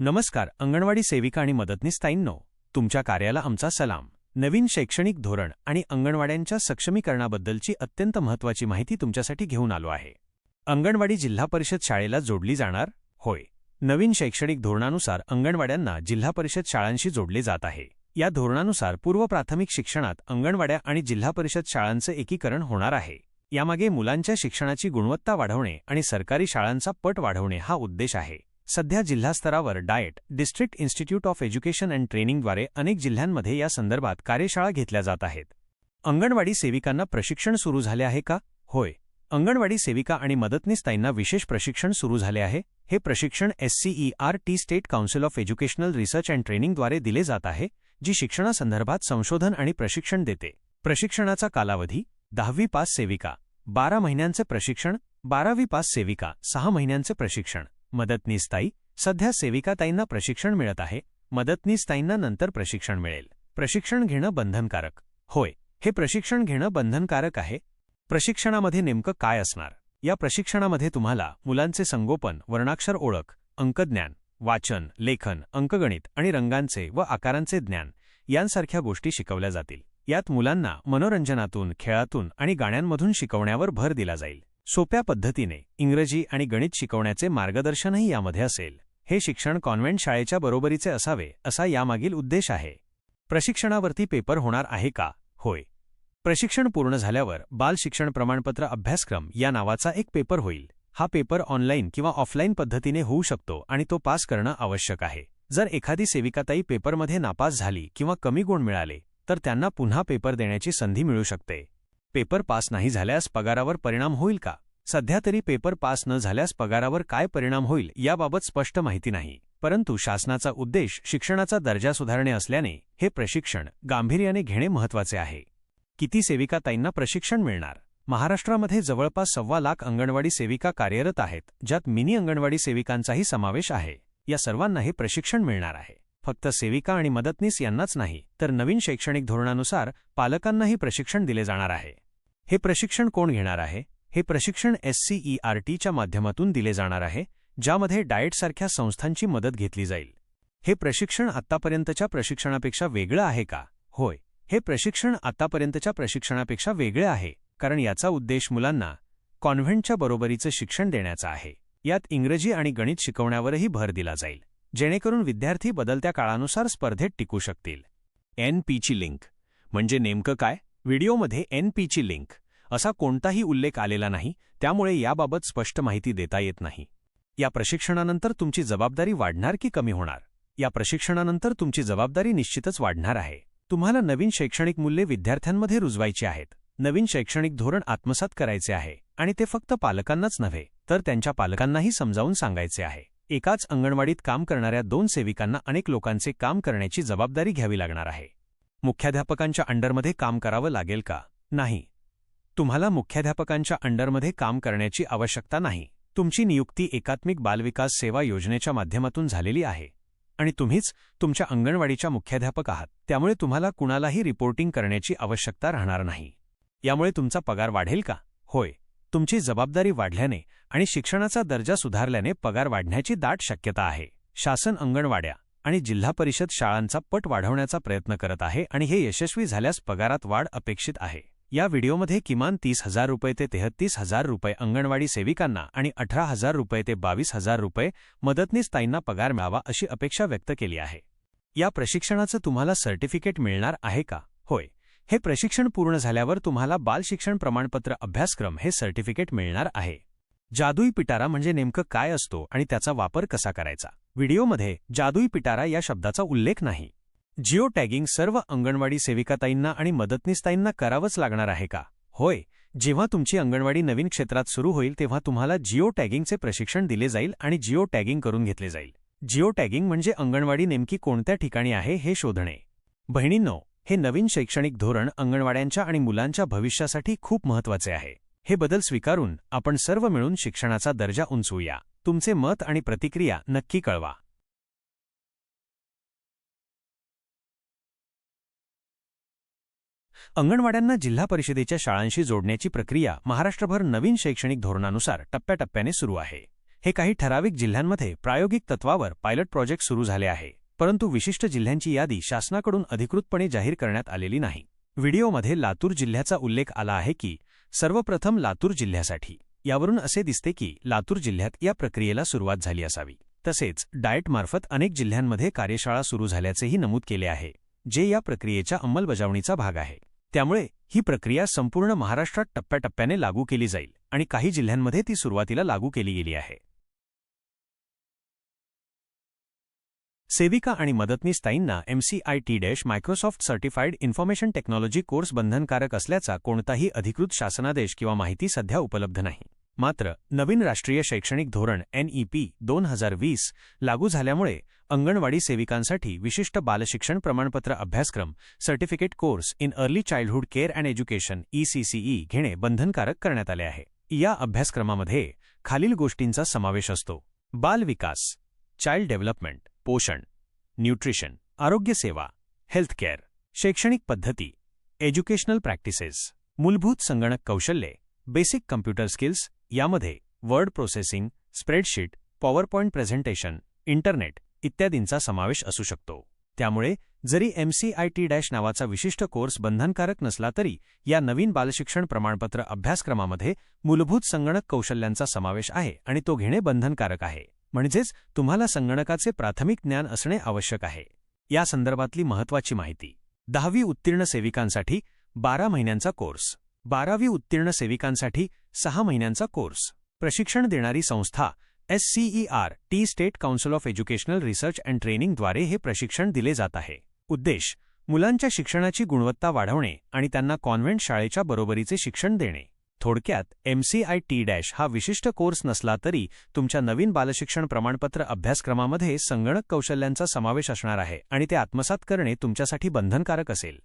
नमस्कार अंगणवाडी सेविका आणि मदतनीस ताईंनो तुमच्या कार्याला आमचा सलाम. नवीन शैक्षणिक धोरण आणि अंगणवाड्यांच्या सक्षमीकरणाबद्दलची अत्यंत महत्त्वाची माहिती तुमच्यासाठी घेऊन आलो आहे. अंगणवाडी जिल्हा परिषद शाळेला जोडली जाणार? होय. नवीन शैक्षणिक धोरणानुसार अंगणवाड्यांना जिल्हा परिषद शाळांशी जोडले जात आहे. या धोरणानुसार पूर्व प्राथमिक शिक्षणात अंगणवाड्या आणि जिल्हा परिषद शाळांचं एकीकरण होणार आहे. यामागे मुलांच्या शिक्षणाची गुणवत्ता वाढवणे आणि सरकारी शाळांचा पट वाढवणे हा उद्देश आहे. सध्या जिल्हास्तरावर DIET district institute of education and ट्रेनिंगद्वारे अनेक जिल्ह्यांमध्ये या संदर्भात कार्यशाळा घेतल्या जात आहेत. अंगणवाडी सेविकांना प्रशिक्षण सुरू झाले आहे का? होय. अंगणवाडी सेविका आणि मदतनीस विशेष प्रशिक्षण सुरू झाले आहे. हे प्रशिक्षण SCERT state council of educational research and ट्रेनिंगद्वारे दिले जात आहे जी शिक्षणासंदर्भात संशोधन आणि प्रशिक्षण देते. प्रशिक्षणाचा कालावधी दहावी पास सेविका बारा महिन्यांचे प्रशिक्षण बारावी पास सेविका सहा महिन्यांचे प्रशिक्षण. मदतनीसताई सध्या सेविकाताईंना प्रशिक्षण मिळत आहे मदतनीसताईंना नंतर प्रशिक्षण मिळेल. प्रशिक्षण घेणं बंधनकारक. होय हे प्रशिक्षण घेणं बंधनकारक आहे. प्रशिक्षणामध्ये नेमकं काय असणार? या प्रशिक्षणामध्ये तुम्हाला मुलांचे संगोपन वर्णाक्षर ओळख अंकज्ञान वाचन लेखन अंकगणित आणि रंगांचे व आकारांचे ज्ञान यांसारख्या गोष्टी शिकवल्या जातील. यात मुलांना मनोरंजनातून खेळातून आणि गाण्यांमधून शिकवण्यावर भर दिला जाईल. सोप्या पद्धतीने इंग्रजी आणि गणित शिकवण्याचे मार्गदर्शनही यामध्ये असेल. हे शिक्षण कॉन्व्हेंट शाळेच्या बरोबरीचे असावे असा यामागील उद्देश आहे. प्रशिक्षणावरती पेपर होणार आहे का? होय. प्रशिक्षण पूर्ण झाल्यावर बाल शिक्षण प्रमाणपत्र अभ्यासक्रम या नावाचा एक पेपर होईल. हा पेपर ऑनलाईन किंवा ऑफलाईन पद्धतीने होऊ शकतो आणि तो पास करणं आवश्यक आहे. जर एखादी सेविकाताई पेपरमध्ये नापास झाली किंवा कमी गुण मिळाले तर त्यांना पुन्हा पेपर देण्याची संधी मिळू शकते. पेपर पास नाही झाल्यास पगारावर परिणाम होईल का? सध्या तरी पेपर पास न झाल्यास पगारावर काय परिणाम होईल याबाबत स्पष्ट माहिती नाही. परंतु शासनाचा उद्देश शिक्षणाचा दर्जा सुधारणे असल्याने हे प्रशिक्षण गांभीर्याने घेणे महत्त्वाचे आहे. किती सेविका ताईंना प्रशिक्षण मिळणार? महाराष्ट्रामध्ये जवळपास सव्वा लाख अंगणवाडी सेविका कार्यरत आहेत ज्यात मिनी अंगणवाडी सेविकांचाही समावेश आहे. या सर्वांना हे प्रशिक्षण मिळणार आहे. फक्त सेविका आणि मदतनीस यांनाच नाही तर नवीन शैक्षणिक धोरणानुसार पालकांनाही प्रशिक्षण दिले जाणार आहे. हे प्रशिक्षण कोण घेणार आहे? हे प्रशिक्षण एससीईआरटीच्या माध्यमातून दिले जाणार आहे ज्यामध्ये डाएटसारख्या संस्थांची मदत घेतली जाईल. हे प्रशिक्षण आत्तापर्यंतच्या प्रशिक्षणापेक्षा वेगळं आहे का? होय हे प्रशिक्षण आत्तापर्यंतच्या प्रशिक्षणापेक्षा वेगळं आहे कारण याचा उद्देश मुलांना कॉन्व्हेंटच्या बरोबरीचं शिक्षण देण्याचा आहे. यात इंग्रजी आणि गणित शिकवण्यावरही भर दिला जाईल जेणेकरून विद्यार्थी बदलत्या काळानुसार स्पर्धेत टिकू शकतील. एन पीची लिंक म्हणजे नेमकं काय? व्हिडिओमध्ये एन पीची लिंक. असा कोणताही उल्लेख आलेला नाही त्यामुळे याबाबत स्पष्ट माहिती देता येत नाही. या प्रशिक्षणानंतर तुमची जबाबदारी वाढणार की कमी होणार? या प्रशिक्षणानंतर तुमची जबाबदारी निश्चितच वाढणार आहे. तुम्हाला नवीन शैक्षणिक मूल्ये विद्यार्थ्यांमध्ये रुजवायची आहेत. नवीन शैक्षणिक धोरण आत्मसात करायचे आहे आणि ते फक्त पालकांनाच नव्हे तर त्यांच्या पालकांनाही समजावून सांगायचे आहे. एकाच अंगणवाडीत काम करणाऱ्या दोन सेविकांना अनेक लोकांचे काम करण्याची जबाबदारी घ्यावी लागणार आहे. मुख्याध्यापकांच्या अंडरमध्ये काम करावं लागेल का? नाही. तुम्हाला मुख्याध्यापकांच्या अंडरमध्ये काम करण्याची आवश्यकता नाही. तुमची नियुक्ती एकात्मिक बालविकास सेवा योजनेच्या माध्यमातून झालेली आहे. आणि तुम्हीच तुमच्या अंगणवाडीच्या मुख्याध्यापक आहात. त्यामुळे तुम्हाला कुणालाही रिपोर्टिंग करण्याची आवश्यकता राहणार नाही. यामुळे तुमचा पगार वाढेल का? होय. तुमची जबाबदारी वाढल्याने आणि शिक्षणाचा दर्जा सुधारल्याने पगार वाढण्याची दाट शक्यता आहे. शासन अंगणवाड्या आणि जिल्हा परिषद शाळांचा पट वाढवण्याचा प्रयत्न करत आहे आणि हे यशस्वी झाल्यास पगारात वाढ अपेक्षित आहे. या व्हिडिओमध्ये किमान तीस हजार रुपये ते तेहत्तीस हजार रुपये अंगणवाडी सेविकांना आणि अठरा हजार रुपये ते बावीस हजार रुपये मदतनीस ताईंना पगार मिळावा अशी अपेक्षा व्यक्त केली आहे. या प्रशिक्षणाचं तुम्हाला सर्टिफिकेट मिळणार आहे का? होय. हे प्रशिक्षण पूर्ण झाल्यावर तुम्हाला बाल शिक्षण प्रमाणपत्र अभ्यासक्रम हे सर्टिफिकेट मिळणार आहे. जादुई पिटारा म्हणजे नेमकं काय असतो आणि त्याचा वापर कसा करायचा? व्हिडिओमध्ये जादुई पिटारा या शब्दाचा उल्लेख नाही. जिओ टॅगिंग सर्व अंगणवाडी सेविकाताईंना आणि मदतनीसताईंना करावंच लागणार आहे का? होय जेव्हा तुमची अंगणवाडी नवीन क्षेत्रात सुरू होईल तेव्हा तुम्हाला जिओ टॅगिंगचे प्रशिक्षण दिले जाईल आणि जिओ टॅगिंग करून घेतले जाईल. जिओ टॅगिंग म्हणजे अंगणवाडी नेमकी कोणत्या ठिकाणी आहे हे शोधणे. बहिणींनो हे नवीन शैक्षणिक धोरण अंगणवाड्यांच्या आणि मुलांच्या भविष्यासाठी खूप महत्त्वाचे आहे. हे बदल स्वीकारून आपण सर्व मिळून शिक्षणाचा दर्जा उंचवूया. तुमचे मत आणि प्रतिक्रिया नक्की कळवा. अंगणवाड्यांना जिल्हा परिषदेच्या शाळांशी जोडण्याची प्रक्रिया महाराष्ट्रभर नवीन शैक्षणिक धोरणानुसार टप्प्याटप्प्याने सुरू आहे. हे काही ठराविक जिल्ह्यांमध्ये प्रायोगिक तत्वावर पायलट प्रोजेक्ट सुरू झाले आहे परंतु विशिष्ट जिल्ह्यांची यादी शासनाकडून अधिकृतपणे जाहीर करण्यात आलेली नाही. व्हिडिओमध्ये लातूर जिल्ह्याचा उल्लेख आला आहे की सर्वप्रथम लातूर जिल्ह्यासाठी. यावरून असे दिसते की लातूर जिल्ह्यात या प्रक्रियेला सुरुवात झाली असावी. तसेच डाएटमार्फत अनेक जिल्ह्यांमध्ये कार्यशाळा सुरू झाल्याचेही नमूद केले आहे जे या प्रक्रियेच्या अंमलबजावणीचा भाग आहे. त्यामुळे ही प्रक्रिया संपूर्ण महाराष्ट्रात टप्प्याटप्प्याने लागू केली जाईल आणि काही जिल्ह्यांमध्ये ती सुरुवातीला लागू केली गेली आहे. सेविका आणि मदतनीस ताईंना MCIT dash Microsoft certified information technology course बंधनकारक असल्याचा कोणताही अधिकृत शासनादेश किंवा माहिती सध्या उपलब्ध नाही. मात्र नवीन राष्ट्रीय शैक्षणिक धोरण एनईपी दोन हजार वीस लागू झाल्यामुळे अंगणवाडी सेविकांसाठी विशिष्ट बालशिक्षण प्रमाणपत्र अभ्यासक्रम certificate course in early childhood care and education ECCE घेणे बंधनकारक करण्यात आले आहे. या अभ्यासक्रमामध्ये खालील गोष्टींचा समावेश असतो. बाल विकास चाइल्ड डेव्हलपमेंट पोषण न्यूट्रिशन आरोग्यसेवा हेल्थकेअर शैक्षणिक पद्धती एज्युकेशनल प्रॅक्टिसेस मूलभूत संगणक कौशल्ये बेसिक कम्प्युटर स्किल्स यामध्ये word processing spreadsheet PowerPoint presentation internet इत्यादींचा समावेश असू शकतो. त्यामुळे जरी एमसीआयटी डॅश नावाचा विशिष्ट कोर्स बंधनकारक नसला तरी या नवीन बालशिक्षण प्रमाणपत्र अभ्यासक्रमामध्ये मूलभूत संगणक कौशल्यांचा समावेश आहे आणि तो घेणे बंधनकारक आहे. म्हणजेच तुम्हाला संगणकाचे प्राथमिक ज्ञान असणे आवश्यक आहे. या संदर्भातली महत्वाची माहिती. दहावी उत्तीर्ण सेविकांसाठी बारा महिन्यांचा कोर्स. बारावी उत्तीर्ण सेविकांसाठी सहा महिन्यांचा कोर्स. प्रशिक्षण देणारी संस्था SCERT state council of educational research and ट्रेनिंगद्वारे हे प्रशिक्षण दिले जात आहे. उद्देश मुलांच्या शिक्षणाची गुणवत्ता वाढवणे आणि त्यांना कॉन्व्हेंट शाळेच्या बरोबरीचे शिक्षण देणे. थोडक्यात एमसीआय टी डॅश हा विशिष्ट कोर्स नसला तरी तुमच्या नवीन बालशिक्षण प्रमाणपत्र अभ्यासक्रमामध्ये संगणक कौशल्यांचा समावेश असणार आहे आणि ते आत्मसात करणे तुमच्यासाठी बंधनकारक असेल.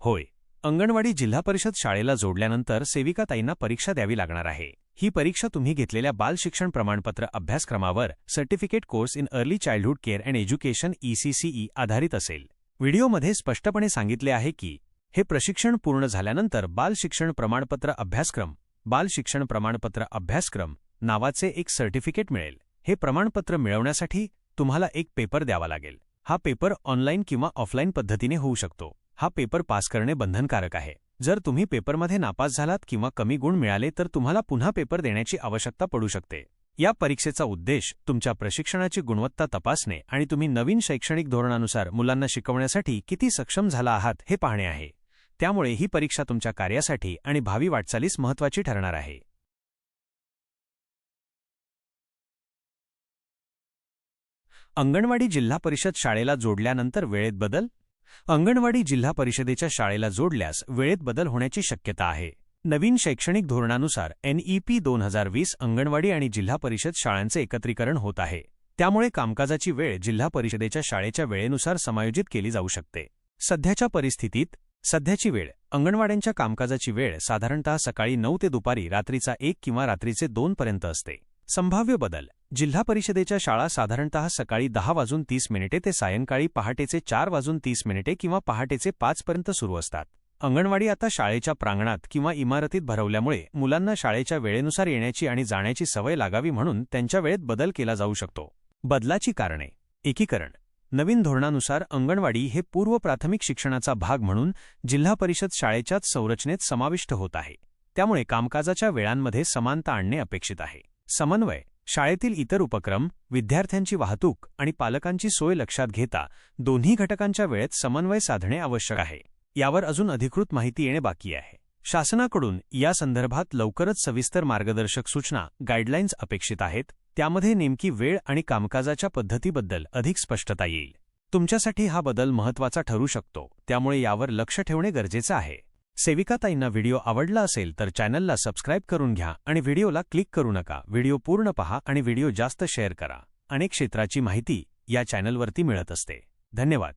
होय अंगणवाडी जिल्हा परिषद शाळेला जोडल्यानंतर सेविकाताईंना परीक्षा द्यावी लागणार आहे. ही परीक्षा तुम्ही घेतलेल्या बाल शिक्षण प्रमाणपत्र अभ्यासक्रमावर certificate course in early childhood care and education ECCE आधारित असेल. व्हिडिओमध्ये स्पष्टपणे सांगितले आहे की हे प्रशिक्षण पूर्ण झाल्यानंतर बाल शिक्षण प्रमाणपत्र अभ्यासक्रम बाल शिक्षण प्रमाणपत्र अभ्यासक्रम नावाचे एक सर्टिफिकेट मिळेल. हे प्रमाणपत्र मिळवण्यासाठी तुम्हाला एक पेपर द्यावा लागेल. हा पेपर ऑनलाईन किंवा ऑफलाईन पद्धतीने होऊ शकतो. हा पेपर पास करणे बंधनकारक आहे. जर तुम्ही पेपरमध्ये नापास झालात किंवा कमी गुण मिळाले तर तुम्हाला पुन्हा पेपर देण्याची आवश्यकता पडू शकते. या परीक्षेचा उद्देश तुमच्या प्रशिक्षणाची गुणवत्ता तपासणे आणि तुम्ही नवीन शैक्षणिक धोरणानुसार मुलांना शिकवण्यासाठी किती सक्षम झाला आहात हे पाहणे आहे. त्यामुळे ही परीक्षा तुमच्या कार्यासाठी आणि भावी वाटचालीस महत्वाची ठरणार आहे. अंगणवाडी जिल्हा परिषद शाळेला जोडल्यानंतर वेळेत बदल? अंगणवाडी जिल्हा परिषदेच्या शाळेला जोडल्यास वेळेत बदल होण्याची शक्यता आहे. नवीन शैक्षणिक धोरणानुसार एनईपी दोन हजार वीस अंगणवाडी आणि जिल्हा परिषद शाळांचे एकत्रीकरण होत आहे. त्यामुळे कामकाजाची वेळ जिल्हा परिषदेच्या शाळेच्या वेळेनुसार समायोजित केली जाऊ शकते. सध्याच्या परिस्थितीत सध्याची वेळ अंगणवाड्यांच्या कामकाजाची वेळ साधारणतः सकाळी नऊ ते दुपारी रात्रीचा एक किंवा रात्रीचे दोन पर्यंत असते. संभाव्य बदल जिल्हा परिषदेच्या शाळा साधारणतः सकाळी दहा वाजून तीस मिनिटे ते सायंकाळी पहाटेचे चार वाजून तीस मिनिटे किंवा पहाटेचे पाचपर्यंत सुरू असतात. अंगणवाडी आता शाळेच्या प्रांगणात किंवा इमारतीत भरवल्यामुळे मुलांना शाळेच्या वेळेनुसार येण्याची आणि जाण्याची सवय लागावी म्हणून त्यांच्या वेळेत बदल केला जाऊ शकतो. बदलाची कारणे. एकीकरण. नवीन धोरणानुसार अंगणवाडी हे पूर्व प्राथमिक शिक्षणाचा भाग म्हणून जिल्हा परिषद शाळेच्याच संरचनेत समाविष्ट होत आहे. त्यामुळे कामकाजाच्या वेळांमध्ये समानता आणणे अपेक्षित आहे. समन्वय. शाळेतील इतर उपक्रम विद्यार्थ्यांची वाहतूक आणि पालकांची सोय लक्षात घेता दोन्ही घटकांच्या वेळेत समन्वय साधणे आवश्यक आहे. यावर अजून अधिकृत माहिती येणे बाकी आहे. शासनाकडून या संदर्भात लवकरच सविस्तर मार्गदर्शक सूचना गाईडलाईन्स अपेक्षित आहेत. त्यामध्ये नेमकी वेळ आणि कामकाजाच्या पद्धतीबद्दल अधिक स्पष्टता येईल. तुमच्यासाठी हा बदल महत्त्वाचा ठरू शकतो. त्यामुळे यावर लक्ष ठेवणे गरजेचं आहे. सेविकाताईंना व्हिडिओ आवडला असेल तर चॅनलला सबस्क्राईब करून घ्या आणि व्हिडिओला क्लिक करू नका. व्हिडिओ पूर्ण पहा आणि व्हिडिओ जास्त शेअर करा. अनेक क्षेत्राची माहिती या चॅनलवरती मिळत असते. धन्यवाद.